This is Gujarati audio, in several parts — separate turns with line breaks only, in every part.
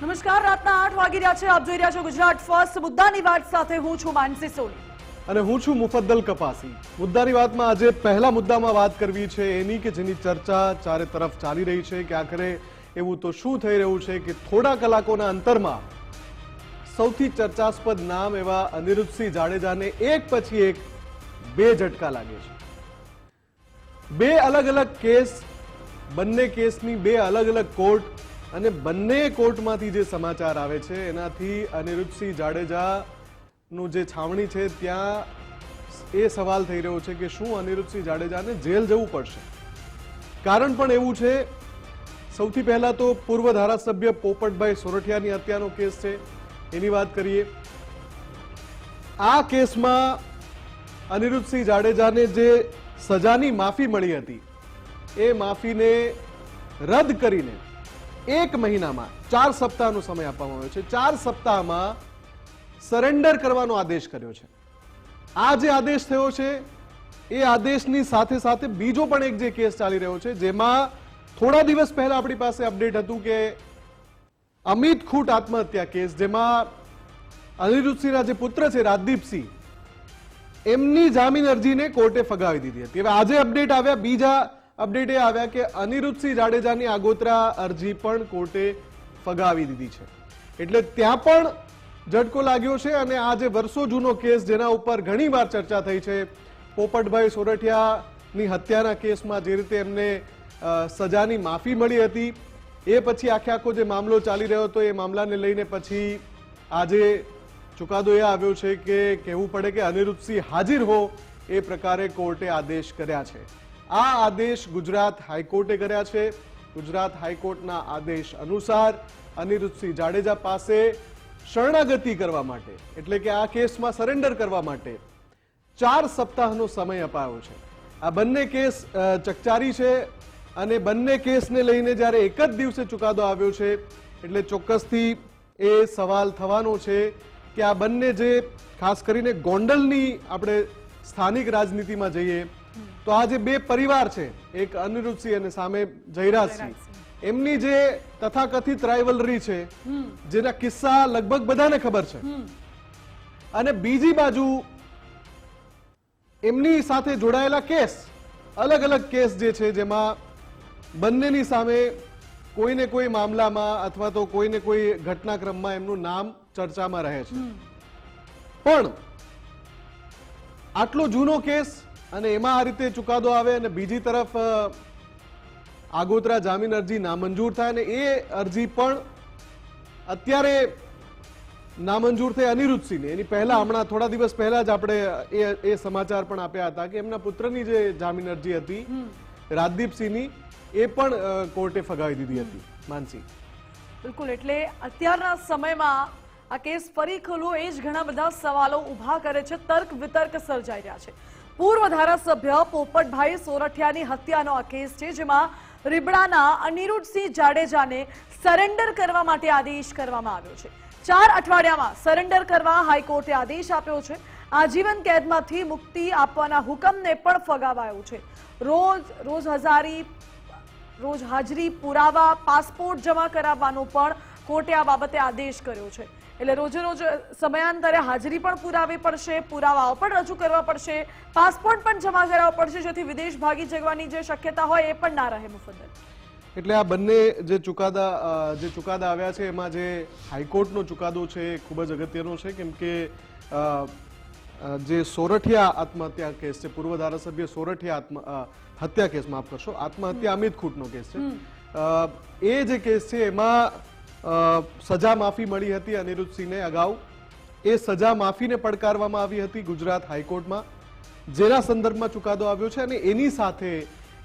નમસ્કાર, રાતના આઠ વાગી રહ્યા છે. આપ જોઈ રહ્યા છો ગુજરાત ફર્સ્ટ મુદ્દાની વાત સાથે હું છું માનસી સોની.
અને હું છું મુફદ્દલ કપાસી. મુદ્દાની વાતમાં આજે પહેલા મુદ્દામાં વાત કરવી છે એની કે જેની ચર્ચા ચારે તરફ ચાલી રહી છે કે આખરે એવું તો શું થઈ રહ્યું છે કે થોડા કલાકોના અંતરમાં સૌથી ચર્ચાસ્પદ નામ એવા અનિરુદ્ધસિંહ જાડેજાને એક પછી એક બે ઝટકા લાગે છે. બે અલગ અલગ કેસ, બંને કેસની બે અલગ અલગ કોર્ટ અને બંને કોર્ટમાંથી જે સમાચાર આવે છે, એનાથી અનિરુદ્ધસિંહ જાડેજાનું જે છાવણી છે, ત્યાં એ સવાલ થઈ રહ્યો છે કે શું અનિરુદ્ધસિંહ જાડેજાને જેલ જવું પડશે? કારણ પણ એવું છે, સૌથી પહેલા તો પૂર્વ ધારાસભ્ય પોપટભાઈ સોરઠિયાની હત્યાનો કેસ છે, એની વાત કરીએ. આ કેસમાં અનિરુદ્ધસિંહ જાડેજાને જે સજાની માફી મળી હતી, એ માફીને રદ કરીને એક મહિનામાં ચાર સપ્તાહનો સમય આપવામાં આવ્યો છે. ચાર સપ્તાહમાં સરેન્ડર કરવાનો આદેશ કર્યો છે. આ જે આદેશ થયો છે, એ આદેશની સાથે સાથે બીજો પણ એક જે કેસ ચાલી રહ્યો છે, જેમાં થોડા દિવસ પહેલા આપણી પાસે અપડેટ હતું કે અમિત ખૂટ આત્મહત્યા કેસ જેમાં અનિરુદ્ધસિંહના જે પુત્ર છે રાજદીપસિંહ એમની જામીન અરજીને કોર્ટે ફગાવી દીધી હતી. હવે આજે અપડેટ આવ્યા, બીજા અપડેટ એ આવ્યા કે અનિરુદ્ધસિંહ જાડેજાની આગોતરા અરજી પણ કોર્ટે ફગાવી દીધી છે. એટલે ત્યાં પણ ઝટકો લાગ્યો છે અને આ જે વર્ષો જૂનો કેસ જેના ઉપર ઘણી વાર ચર્ચા થઈ છે, પોપટભાઈ સોરઠિયાની હત્યાના કેસમાં જે રીતે એમને સજાની માફી મળી હતી, એ પછી આખે આખો જે મામલો ચાલી રહ્યો હતો એ મામલાને લઈને પછી આજે ચુકાદો એ આવ્યો છે કે કહેવું પડે કે અનિરુદ્ધસિંહ હાજર હો એ પ્રકારે કોર્ટે આદેશ કર્યા છે. આ આદેશ ગુજરાત હાઈકોર્ટે કર્યા છે. ગુજરાત હાઈકોર્ટના આદેશ અનુસાર અનિરુદ્ધસિંહ જાડેજા પાસે શરણાગતિ કરવા માટે, એટલે કે આ કેસમાં સરેન્ડર કરવા માટે ચાર સપ્તાહનો સમય અપાયો છે. આ બંને કેસ ચકચારી છે અને બંને કેસને લઈને જ્યારે એક જ દિવસે ચુકાદો આવ્યો છે, એટલે ચોક્કસથી એ સવાલ થવાનો છે કે આ બંને જે, ખાસ કરીને ગોંડલની આપણે સ્થાનિક રાજનીતિમાં જઈએ તો આ જે બે પરિવાર છે એક અનિરુદ્ધસિંહ અને સામે જયરાજસિંહ એમની જે તથાકથિત રાઇવલરી છે જેના કિસ્સા લગભગ બધાને ખબર છે. અને બીજી બાજુ એમની સાથે જોડાયેલા કેસ અલગ અલગ કેસ જે છે જેમાં બંનેની સામે કોઈને કોઈ મામલામાં અથવા તો કોઈને કોઈ ઘટનાક્રમમાં એમનું નામ ચર્ચામાં રહે છે. પણ આટલો જૂનો કેસ અને એમાં આ રીતે ચુકાદો આવે અને બીજી તરફ આગોતરા જામીન અરજી નામંજૂર થાય અને એ અરજી પણ અત્યારે નામંજૂર થઈ અનિરુદ્ધસિંહને. એની પહેલા હમણાં થોડા દિવસ પહેલા જ આપણે એ એ સમાચાર પણ આપ્યા હતા કે એમના પુત્રની જે જામીન અરજી હતી રાજદીપસિંહની એ પણ કોર્ટે ફગાવી દીધી હતી. માનસી
બિલકુલ એટલે અત્યારના સમયમાં આ કેસ ફરી ખુલ્લો એ જ ઘણા બધા સવાલો ઊભા કરે છે તર્ક વિતર્ક સર્જાઈ રહ્યા છે. પૂર્વ ધારાસભ્ય પોપટભાઈ સોરઠિયાની હત્યાનો આ કેસ છે, જેમાં રીબડાના અનિરુદ્ધસિંહ જાડેજાને સરેન્ડર કરવા માટે આદેશ કરવામાં આવ્યો છે. ચાર અઠવાડિયામાં સરેન્ડર કરવા હાઈકોર્ટે આદેશ આપ્યો છે. આજીવન કેદમાંથી મુક્તિ આપવાના હુકમને પણ ફગાવાયો છે. રોજ રોજ હજારી, રોજ હાજરી પુરાવા, પાસપોર્ટ જમા કરાવવાનો પણ કોર્ટે આ બાબતે આદેશ કર્યો છે. એટલે રોજે રોજ સમયાંતરે હાજરી પણ પુરાવી પડશે પુરાવાઓ પણ રજૂ કરવા પડશે પાસપોર્ટ પણ જમા કરાવવો પડશે જેથી વિદેશ ભાગી જવાની જે શક્યતા હોય એ પણ ના રહે મુફદ્દલ.
એટલે આ બંને જે ચુકાદા જે ચુકાદા આવ્યા છે એમાં જે હાઈકોર્ટનો ચુકાદો છે એ ખૂબ જ અગત્યનો છે કેમ કે જે સોરઠિયા આત્મહત્યા કેસ છે પૂર્વ ધારાસભ્ય સોરઠિયા આત્મ હત્યા કેસ માફ કરશો આત્મહત્યા અમિત ખૂટનો કેસ છે. એ જે કેસ છે એમાં સજા માફી મળી હતી અનિરુદ્ધસિંહને અગાઉ. એ સજા માફીને પડકારવામાં આવી હતી ગુજરાત હાઈકોર્ટમાં. જેના સંદર્ભમાં ચુકાદો આવ્યો છે અને એની સાથે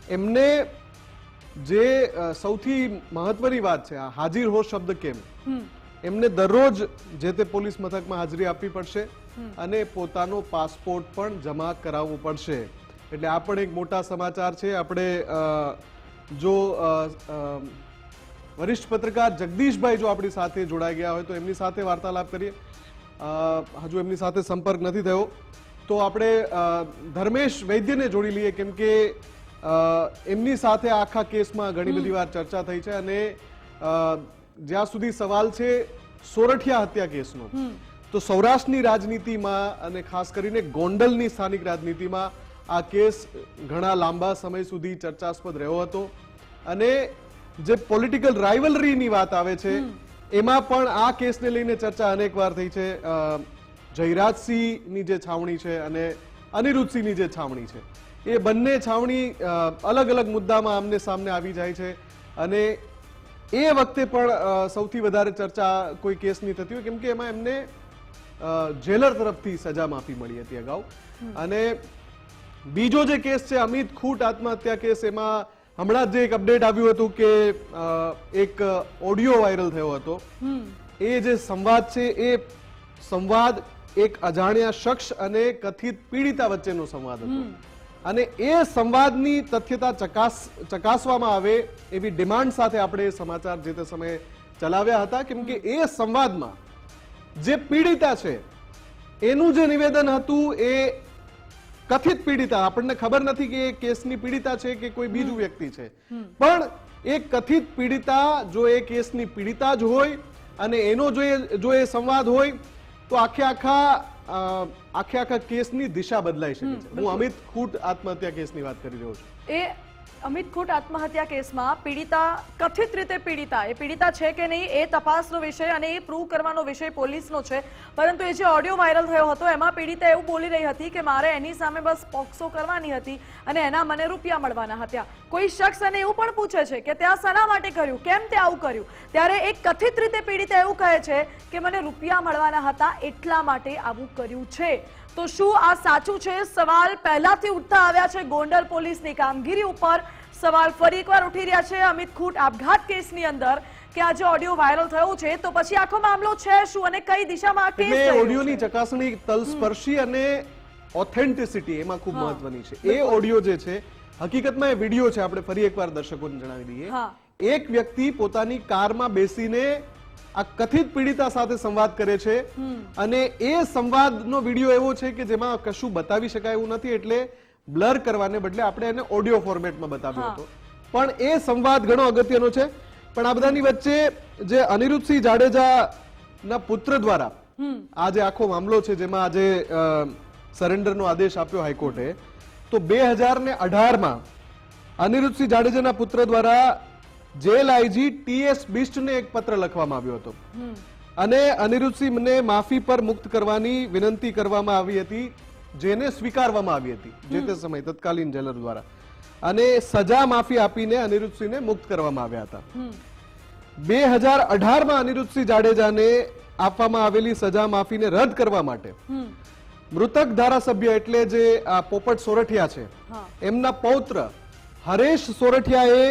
એમને જે સૌથી મહત્વની વાત છે આ હાજર હો શબ્દ કેમ? એમને દરરોજ જે તે પોલીસ મથકમાં હાજરી આપવી પડશે અને પોતાનો પાસપોર્ટ પણ જમા કરાવવો પડશે. એટલે આ પણ એક મોટા સમાચાર છે. આપણે જો વરિષ્ઠ પત્રકાર જગદીશભાઈ જો આપણી સાથે જોડાઈ ગયા હોય તો એમની સાથે વાર્તાલાપ કરીએ. અ, હજુ એમની સાથે સંપર્ક નથી થયો. તો આપણે ધર્મેશ વૈદ્યને જોડી લઈએ કેમ કે એમની સાથે આખા કેસમાં ઘણી બધી વાર ચર્ચા થઈ છે અને જ્યાં સુધી સવાલ છે સોરઠિયા હત્યા કેસનો. તો સૌરાષ્ટ્રની રાજનીતિમાં અને ખાસ કરીને ગોંડલની સ્થાનિક રાજનીતિમાં આ કેસ ઘણા લાંબા સમય સુધી ચર્ચાસ્પદ રહ્યો હતો. અને જે પોલિટિકલ રાઇવલરીની વાત આવે છે એમાં પણ આ કેસને લઈને ચર્ચા અનેક વાર થઈ છે. જયરાજસિંહની જે છાવણી છે અને અનિરુદ્ધસિંહની જે છાવણી છે એ બંને છાવણી અલગ અલગ મુદ્દામાં આમને સામને આવી જાય છે. અને એ વખતે પણ સૌથી વધારે ચર્ચા કોઈ કેસની થતી હોય કેમ કે એમાં એમને જેલર તરફથી સજા માફી મળી હતી અગાઉ. અને બીજો જે કેસ છે અમિત ખૂટ આત્મહત્યા કેસ એમાં હમણાં જ એક અપડેટ આવ્યું હતું કે એક ઓડિયો વાયરલ થયો હતો. એ જે સંવાદ છે એ સંવાદ એક અજાણ્યા શખ્સ અને કથિત પીડિતા વચ્ચેનો સંવાદ હતો. અને એ સંવાદની તથ્યતા ચકાસ ચકાસવામાં આવે એવી ડિમાન્ડ સાથે આપણે સમાચાર જે તે સમયે ચલાવ્યા હતા. કેમ કે એ સંવાદમાં જે પીડિતા છે એનું જે નિવેદન હતું એ કથિત પીડિતા. આપણને ખબર નથી કે એ કેસની પીડિતા છે કે કોઈ બીજું વ્યક્તિ છે. પણ એ કથિત પીડિતા જો એ કેસની પીડિતા જ હોય અને એનો જો એ જો એ સંવાદ હોય તો આખે આખા આખે આખા કેસની દિશા બદલાઈ શકે છે. હું અમિત ખૂટ આત્મહત્યા કેસની વાત કરી રહ્યો છું.
એ અમિત ખોટ આત્મહત્યા કેસમાં પીડિતા કથિત રીતે પીડિતા. એ પીડિતા છે કે નહીં એ તપાસનો વિષય અને એ પ્રૂવ કરવાનો વિષય પોલીસનો છે. પરંતુ એ જે ઓડિયો વાયરલ થયો હતો, એમાં પીડિતા એવું બોલી રહી હતી કે મારે એની સામે બસ પોક્સો કરવાની હતી અને એના મને રૂપિયા મળવાના હતા. કોઈ શખ્સ એને એવું પણ પૂછે છે કે ત્યાં શેના માટે કર્યું? કેમ તે આવું કર્યું? ત્યારે એક કથિત રીતે પીડિતા એવું કહે છે કે મને રૂપિયા મળવાના હતા એટલા માટે આવું કર્યું છે. તો શું આ સાચું છે? સવાલ પહેલાથી ઉઠતા આવ્યા છે ગોંડલ પોલીસની કામગીરી ઉપર. સવાલ ફરી એકવાર ઉઠી રહ્યા છે અમિત ખૂટ આપઘાત કેસની અંદર કે આ જે ઓડિયો વાયરલ થયો છે. તો પછી આખો મામલો છે શું અને કઈ દિશામાં કેસ
ઓડિયોની? ચકાસણી તલસ્પર્શી અને ઓથેન્ટિસિટી એમાં ખૂબ મહત્વની છે. એ ઓડિયો જે છે હકીકતમાં એ વીડિયો છે. આપણે ફરી એકવાર દર્શકોને જણાવી દઈએ. એક વ્યક્તિ પોતાની કારમાં બેસીને આ કથિત પીડિતા સાથે સંવાદ કરે છે. અને એ સંવાદનો વીડિયો એવો છે કે જેમાં કશું બતાવી શકાય એવું નથી એટલે બ્લર કરવાને બદલે આપણે એને ઓડિયો ફોર્મેટમાં બતાવ્યો. હતો. પણ એ સંવાદ ઘણો અગત્યનો છે. પણ આ બધાની વચ્ચે જે અનિરુદ્ધસિંહ જાડેજા ના પુત્ર દ્વારા આ જે આખો મામલો છે જેમાં આજે સરેન્ડરનો આદેશ આપ્યો હાઈકોર્ટે. તો બે હજાર ને અઢારમાં અનિરુદ્ધસિંહ જાડેજાના પુત્ર દ્વારા જેલ આઈજી ટીએસ બિસ્ટને એક પત્ર લખવામાં આવ્યો હતો. અને અનિરુદ્ધસિંહને માફી પર મુક્ત કરવાની વિનંતી કરવામાં આવી હતી જેને સ્વીકારવામાં આવી હતી જે તે સમયે તત્કાલીન જેલર દ્વારા. અને સજા માફી આપીને અનિરુદ્ધસિંહને મુક્ત કરવામાં આવ્યા હતા. બે હજાર અઢારમાં અનિરુદ્ધસિંહ જાડેજાને આપવામાં આવેલી સજા માફીને રદ કરવા માટે મૃતક ધારાસભ્ય એટલે જે પોપટ સોરઠિયા છે એમના પૌત્ર હરેશ સોરઠિયાએ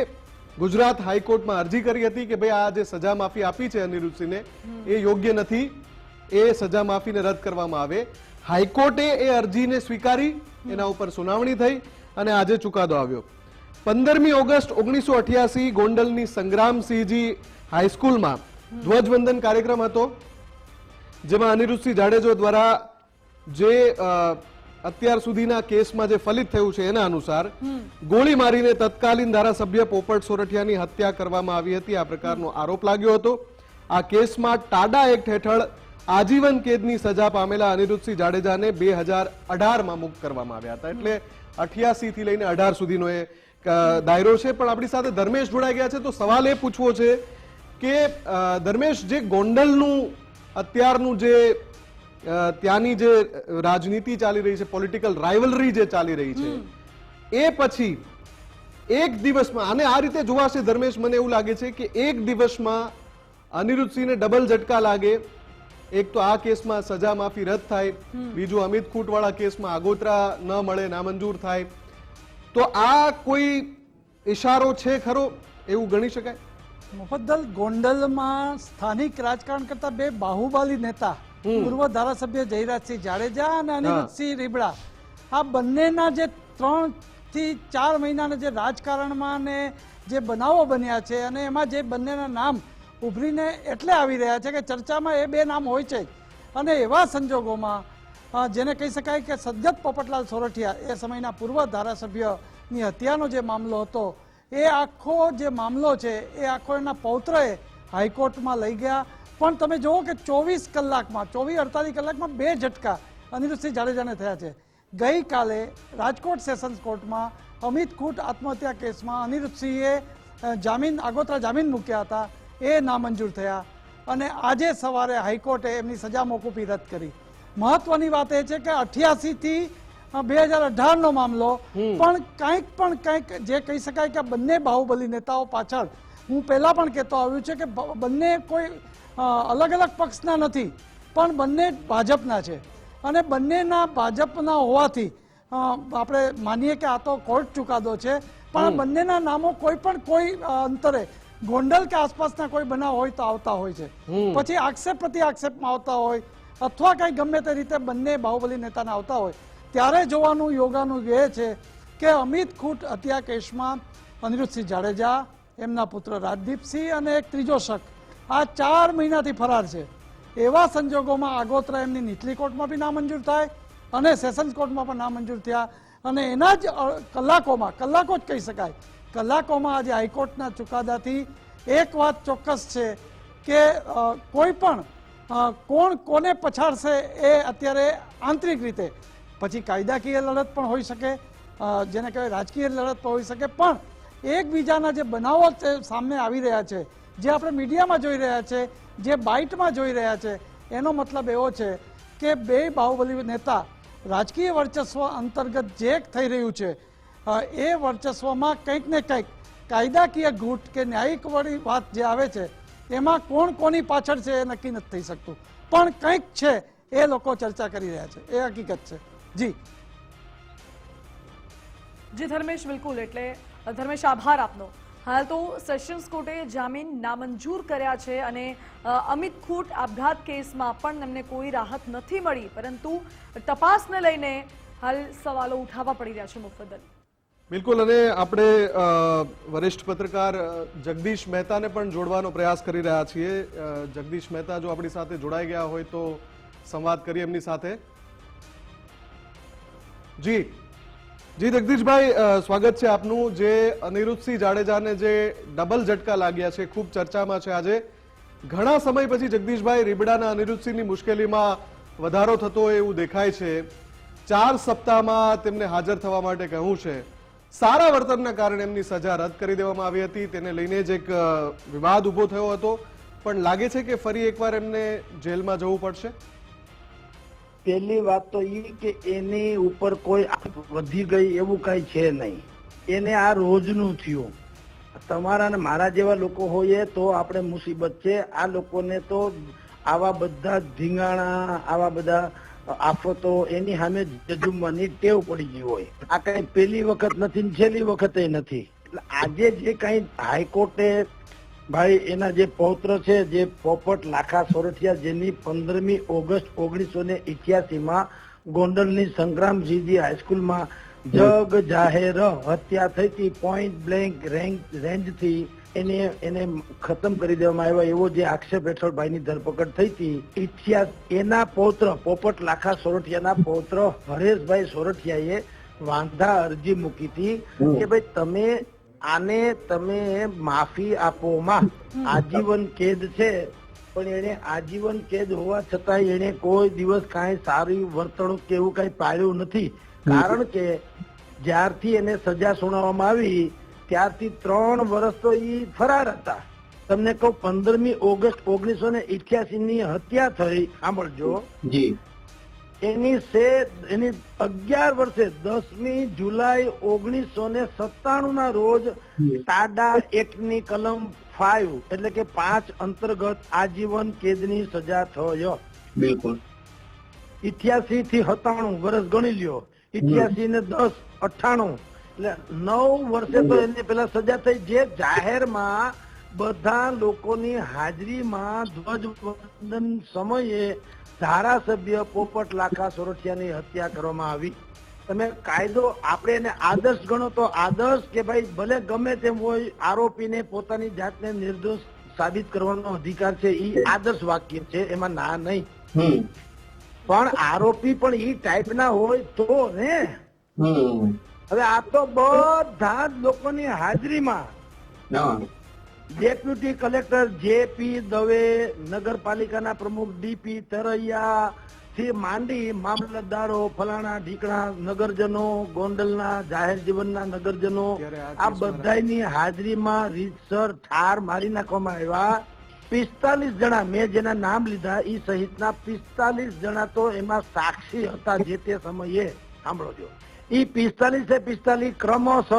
ગુજરાત હાઈકોર્ટમાં અરજી કરી હતી કે ભાઈ આ જે સજા માફી આપી છે અનિરુદ્ધસિંહને એ યોગ્ય નથી. એ સજા માફીને રદ કરવામાં આવે. હાઈકોર્ટે એ અરજીને સ્વીકારી, એના ઉપર સુનાવણી થઈ અને આજે ચુકાદો આવ્યો. પંદરમી ઓગસ્ટ ઓગણીસો અઠ્યાસી ગોંડલની સંગ્રામસિંહજી હાઈસ્કૂલમાં ધ્વજવંદન કાર્યક્રમ હતો, જેમાં અનિરુદ્ધસિંહ જાડેજો દ્વારા જે અત્યાર સુધીના કેસમાં જે ફલિત થયું છે એના અનુસાર ગોળી મારીને તત્કાલીન ધારાસભ્ય પોપટ સોરઠિયાની હત્યા કરવામાં આવી હતી. આ પ્રકારનો આરોપ લાગ્યો હતો. આ કેસમાં ટાડા એક્ટ હેઠળ આજીવન કેદની સજા પામેલા અનિરુદ્ધસિંહ જાડેજાને બે હજાર અઢારમાં મુક્ત કરવામાં આવ્યા હતા. એટલે અઠ્યાસી થી લઈને અઢાર સુધીનો એ દાયરો છે. પણ આપણી સાથે ધર્મેશ જોડાઈ ગયા છે. તો સવાલ એ પૂછવો છે કે ધર્મેશ, જે ગોંડલનું અત્યારનું જે ત્યાંની જે રાજનીતિ ચાલી રહી છે પોલિટિકલ રાઇવલરી જે ચાલી રહી છે એ પછી એક દિવસમાં અને આ રીતે જોવાશે ધર્મેશ મને એવું લાગે છે કે એક દિવસમાં અનિરુદ્ધસિંહને ડબલ ઝટકા લાગે. એક તો આ કેસમાં સજા માફી રદ થાય. બીજું અમિત ખૂટવાળા કેસમાં આગોતરા ન મળે નામંજૂર થાય. તો આ કોઈ ઇશારો છે ખરો? એવું ગણી શકાય?
મુફદ્દલ ગોંડલમાં સ્થાનિક રાજકારણ કરતા બે બાહુબલી નેતા પૂર્વ ધારાસભ્ય જયરાજસિંહ જાડેજા અને અનિરુદ્ધસિંહ રીબડા. આ બંનેના જે ત્રણથી ચાર મહિનાના જે રાજકારણમાં ને જે બનાવો બન્યા છે અને એમાં જે બંનેના નામ ઉભરીને એટલે આવી રહ્યા છે કે ચર્ચામાં એ બે નામ હોય છે. અને એવા સંજોગોમાં જેને કહી શકાય કે સદગત પોપટલાલ સોરઠિયા એ સમયના પૂર્વ ધારાસભ્યની હત્યાનો જે મામલો હતો એ આખો જે મામલો છે એ આખો એના પૌત્રએ હાઈકોર્ટમાં લઈ ગયા. પણ તમે જુઓ કે ચોવીસ કલાકમાં ચોવીસ અડતાલીસ કલાકમાં બે ઝટકા અનિરુદ્ધસિંહ જાડેજાને થયા છે. ગઈકાલે રાજકોટ સેશન્સ કોર્ટમાં અમિત ખૂટ આત્મહત્યા કેસમાં અનિરુદ્ધસિંહે જામીન આગોતરા જામીન મૂક્યા હતા. એ નામંજૂર થયા અને આજે સવારે હાઈકોર્ટે એમની સજા મોકૂફી રદ કરી. મહત્વની વાત એ છે કે અઠ્યાસી થી બે હજાર અઢારનો મામલો પણ કંઈક પણ કંઈક જે કહી શકાય કે બંને બાહુબલી નેતાઓ પાછળ હું પહેલા પણ કહેતો આવ્યું છે કે બંને કોઈ અલગ અલગ પક્ષના નથી પણ બંને ભાજપના છે. અને બંનેના ભાજપના હોવાથી આપણે માનીએ કે આ તો કોર્ટ ચુકાદો છે પણ બંનેના નામો કોઈ પણ કોઈ અંતરે ગોંડલ કે આસપાસના કોઈ બનાવ હોય તો આવતા હોય છે. પછી આક્ષેપ પ્રતિ આક્ષેપમાં આવતા હોય અથવા કંઈ ગમે તે રીતે બંને બાહુબલી નેતાના આવતા હોય ત્યારે જોવાનું યોગાનું એ છે કે અમિત ખૂટ હત્યા કેસમાં અનિરુદ્ધસિંહ જાડેજા એમના પુત્ર રાજદીપસિંહ અને એક ત્રીજો શખ્સ આ ચાર મહિનાથી ફરાર છે. એવા સંજોગોમાં આગોતરા એમની નીચલી કોર્ટમાં બી નામંજૂર થાય અને સેશન્સ કોર્ટમાં પણ નામંજૂર થયા. અને એના જ કલાકોમાં, કલાકો જ કહી શકાય, કલાકોમાં આજે હાઈકોર્ટના ચુકાદાથી એક વાત ચોક્કસ છે કે કોઈ પણ કોણ કોને પછાડશે એ અત્યારે આંતરિક રીતે. પછી કાયદાકીય લડત પણ હોઈ શકે જેને કહેવાય રાજકીય લડત પણ હોઈ શકે. પણ એકબીજાના જે બનાવો સામે આવી રહ્યા છે જે આપણે મીડિયામાં જોઈ રહ્યા છે, જે બાઇટમાં જોઈ રહ્યા છે, એનો મતલબ એવો છે કે બે બાહુબલી નેતા રાજકીય વર્ચસ્વ અંતર્ગત જે થઈ રહ્યું છે એ વર્ચસ્વમાં કંઈક ને કંઈક કાયદાકીય ઘૂંટ કે ન્યાયિક વાળી વાત જે આવે છે, એમાં કોણ કોની પાછળ છે એ નક્કી નથી થઈ શકતું. પણ કંઈક છે એ લોકો ચર્ચા કરી રહ્યા છે, એ હકીકત છે. જી.
જી ધર્મેશ, બિલકુલ, એટલે ધર્મેશ, આભાર આપનો. હાલ તો સેશન્સ કોર્ટે જામીન નામંજૂર કર્યા છે અને અમિત ખૂટ આપઘાત કેસમાં પણ એમને કોઈ રાહત નથી મળી. પરંતુ તપાસને લઈને હાલ સવાલો ઉઠાવવા પડી રહ્યા છે મુફદ્દલ.
બિલકુલ, અને આપણે વરિષ્ઠ પત્રકાર જગદીશ મહેતાને પણ જોડવાનો પ્રયાસ કરી રહ્યા છીએ. જગદીશ મહેતા જો આપણી સાથે જોડાઈ ગયા હોય તો સંવાદ કરીએ એમની સાથે. જી. જી, જગદીશભાઈ સ્વાગત છે આપનું. જે અનિરુદ્ધસિંહ જાડેજાને જે ડબલ ઝટકા લાગ્યા છે, ખૂબ ચર્ચામાં છે આજે. ઘણા સમય પછી જગદીશભાઈ, રીબડાના અનિરુદ્ધસિંહની મુશ્કેલીમાં વધારો થતો એવું દેખાય છે. ચાર સપ્તાહમાં તેમને હાજર થવા માટે કહ્યું છે. સારા વર્તનના કારણે એમની સજા રદ કરી દેવામાં આવી હતી. તેને લઈને જ એક વિવાદ ઊભો થયો હતો. પણ લાગે છે કે ફરી એકવાર એમને જેલમાં જવું પડશે?
પહેલી વાત તો એ કે એની ઉપર કોઈ વધી ગઈ એવું કઈ છે નહીં. એને આ રોજનું થયું. તમારા ને મારા જેવા લોકો હોઈએ તો આપણે મુસીબત છે. આ લોકોને તો આવા બધા ધીંગાણા, આવા બધા આફતો એની સામે જજુમવાની ટેવ પડી ગઈ હોય. આ કઈ પહેલી વખત નથી છેલ્લી વખતે નથી. આજે જે કઈ હાઈકોર્ટે ભાઈ એના જે પૌત્ર છે જે પોપટ લાખા સોરઠિયા જેની પંદરમી ઓગસ્ટ ઓગણીસો ને ઇઠ્યાસી માં ગોંડલની સંગ્રામજીજી હાઈસ્કૂલમાં જગ જાહેર હત્યા થઈ હતી પોઈન્ટ બ્લેન્ક રેન્જથી એને એને ખતમ કરી દેવામાં આવ્યા એવો જે આક્ષેપ હેઠળ ભાઈની ધરપકડ થઈ હતી ઇતિહાસ એના પૌત્ર પોપટ લાખા સોરઠિયાના પૌત્ર હરેશભાઈ સોરઠિયાએ વાંધા અરજી મૂકી હતી કે ભાઈ તમે આને તમે માફી આપોમાં. આજીવન કેદ છે પણ એને આજીવન કેદ હોવા છતાં એને કોઈ દિવસ કાંઈ સારી વર્તણૂક કે એવું કાંઈ પાળ્યું નથી. કારણ કે જ્યારથી એને સજા સુનાવવામાં આવી ત્યારથી ત્રણ વર્ષ તો એ ફરાર હતા. તમને કહું પંદરમી ઓગસ્ટ ઓગણીસો ને ની હત્યા થઈ. સાંભળજો.
જી.
એની સે એની અગિયાર વર્ષે દસમી જુલાઈ ઓગણીસો ને સત્તાણું ના રોજ ટાડા એક્ટની કલમ ફાઈવ એટલે કે પાંચ અંતર્ગત આજીવન કેદની સજા થયો.
બિલકુલ.
ઇઠ્યાસી થી સત્તાણું વર્ષ ગણી લ્યો. ઇઠ્યાસી ને દસ અઠાણું એટલે નવ વર્ષે તો એની પેલા સજા થઈ. જે જાહેરમાં બધા લોકોની હાજરીમાં ધ્વજવંદન સમયે ધારાસભ્ય પોપટ લાખા સોરઠિયાની હત્યા કરવામાં આવી. તમે કાયદો આપણે એને આદર્શ ગણો તો આદર્શ કે ભાઈ ભલે ગમે તેમ હોય આરોપીને પોતાની જાતને નિર્દોષ સાબિત કરવાનો અધિકાર છે એ આદર્શ વાક્ય છે એમાં ના નહીં. પણ આરોપી પણ એ ટાઈપના હોય તો ને. હવે આ તો બધા જ લોકોની હાજરીમાં ડેપ્યુટી કલેક્ટર જે પી દવે નગરપાલિકાના પ્રમુખ ડીપી તરૈયા થી માંડી મામલતદારો ફલાણા ઢીકણા નગરજનો ગોંડલના જાહેર જીવનના નગરજનો
આ
બધાની હાજરીમાં રીતસર ઠાર મારી નાખવામાં આવ્યા. પિસ્તાલીસ જણા મેં જેના નામ લીધા એ સહિતના પિસ્તાલીસ જણા તો એમાં સાક્ષી હતા જે તે સમયે. સાંભળો જો. ઈ પિસ્તાલીસે પિસ્તાલીસ ક્રમશઃ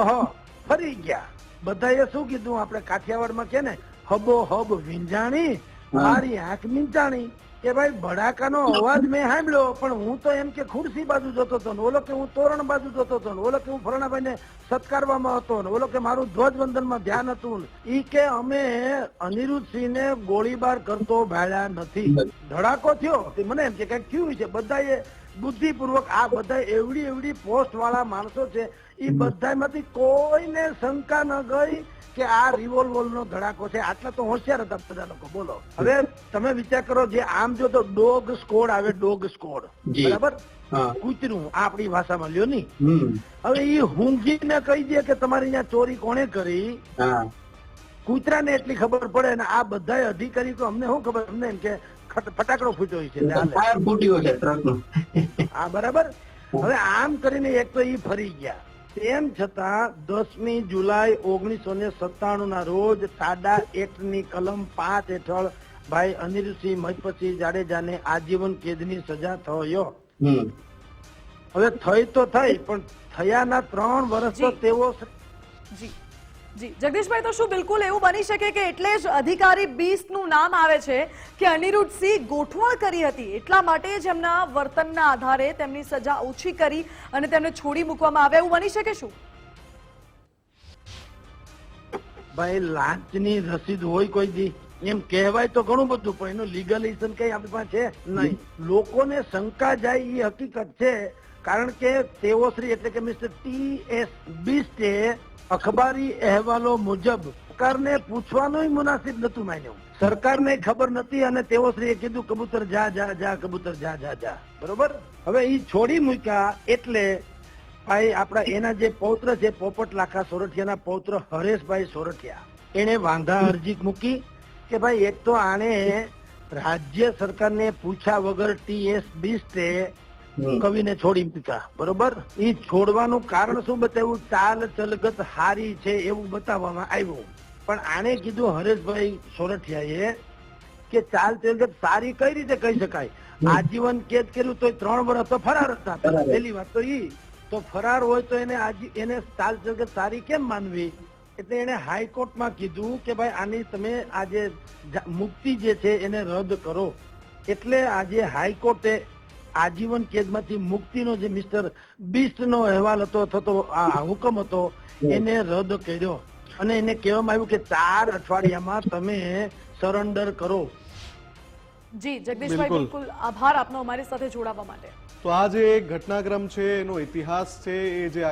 ફરી ગયા. બધાએ શું કીધું? આપણે કાઠિયાવાડમાં કે ને હબો હબ વિંજાણી મારી આંખ મીંચાણી. કે ભાઈ ભડાકાનો અવાજ મેં સાંભળ્યો પણ હું તો એમ કે ખુરશી બાજુ જતો હતો ને ઓલો કે હું તોરણ બાજુ જતો હતો ને ઓલો કે હું ફરણાભાઈને સત્કારવામાં હતો ને ઓલો કે મારું ધ્વજવંદનમાં ધ્યાન હતું ઈ કે અમે અનિરુદ્ધસિંહને ગોળીબાર કરતો ભાળ્યા નથી. ધડાકો થયો? મને એમ કે કંઈક થયું છે બધાએ બુદ્ધિપૂર્વક આ બધા એવડી એવડી પોસ્ટ વાળા માણસો છે એ બધામાંથી કોઈને શંકા ન ગઈ કે આ રિવોલ્વર નો ધડાકો છે. આટલા તો હોશિયાર હતા બધા લોકો. બોલો. હવે તમે વિચાર કરો જે આમ જો તો ડોગ સ્કોડ આવે ડોગ સ્કોડ બરાબર? કૂતરું આપણી ભાષામાં લ્યો ની. હવે ઈ હુંઘીને કહી દે કે તમારી અહીંયા ચોરી કોણે કરી? કૂતરાને એટલી ખબર પડે ને આ બધા અધિકારી તો અમને શું ખબર? અમને એમ કે ફટાકડો ફૂટ્યો છે.
ફૂટ્યો છે
હા બરાબર? હવે આમ કરીને એક તો એ ફરી ગયા. તેમ છતાં દસમી જુલાઈ ઓગણીસો ને સત્તાણું ના રોજ સાડા એક્ટની કલમ પાંચ હેઠળ ભાઈ અનિલસિંહ મહિપતસિંહ જાડેજાને આજીવન કેદની સજા થયો. હવે થઈ તો થઈ પણ થયાના ત્રણ વર્ષ તો તેઓ
જી. જી જગદીશભાઈ તો શું બિલકુલ એવું બની શકે કે એટલે જ અધિકારી બીસનું નામ આવે છે કે અનિરુદ્ધસિંહ ગોઠવણ કરી હતી? એટલા માટે જ એમના વર્તનના આધારે તેમની સજા ઓછી કરી અને તેમને છોડી મૂકવામાં આવે એવું બની શકે શું?
ભાઈ લાંચની રસીદ હોય કોઈ દી એમ કહેવાય તો ઘણું બધું પણ એનું લીગલાઇઝેશન કઈ આપણી પાસે નહીં. લોકોને શંકા જાય એ હકીકત છે કારણ કે તેઓ શ્રી એટલે કે મિસ્ટર ટી એસ બિસ્ટે અખબારી અહેવાલો મુજબ સરકારને પૂછવાનું મુનાસિબ નતું માન્યું સરકારને ખબર નથી અને તેઓ શ્રીએ કીધું, કબૂતર જા જા જા, કબૂતર જા જા જા બરોબર હવે એ છોડી મૂક્યા એટલે ભાઈ આપણા એના જે પૌત્ર છે, પોપટ લાખા સોરઠિયાના પૌત્ર હરેશભાઈ સોરઠિયા એને વાંધા અરજી મૂકી કે ભાઈ એક તો આણે રાજ્ય સરકારને પૂછ્યા વગર ટીએસ બીસ્ટે. કવિને છોડી દીધા. બરોબર? એ છોડવાનું કારણ શું બતાવ્યું? ચાલ ચલગત હારી છે એવું બતાવવામાં આવ્યું. પણ આને કીધું હરેશભાઈ સોરઠિયાએ કે ચાલ ચલગત સારી કઈ રીતે કહી શકાય? આજીવન કેદ કર્યું તો ત્રણ વર્ષ તો ફરાર હતા. પહેલી વાત તો ઈ તો ફરાર હોય તો એને આજી એને ચાલ ચલગત સારી કેમ માનવી? એટલે એને હાઈકોર્ટમાં કીધું કે ભાઈ આની તમે આજે મુક્તિ જે છે એને રદ કરો. એટલે આજે હાઈકોર્ટે આજીવન કેદમાંથી મુક્તિનો જે મિસ્ટર બીસ્ટનો અહેવાલ હતો થતો આ હુકમ હતો એને રદ કર્યો. અને એને કહેવામાં આવ્યું કે ચાર અઠવાડિયામાં તમે સરેન્ડર કરો.
જી જગદીશભાઈ
બિલકુલ.
આભાર આપનો અમારી સાથે જોડાવા માટે.
તો આ જે ઘટનાક્રમ છે એનો ઇતિહાસ છે એ જે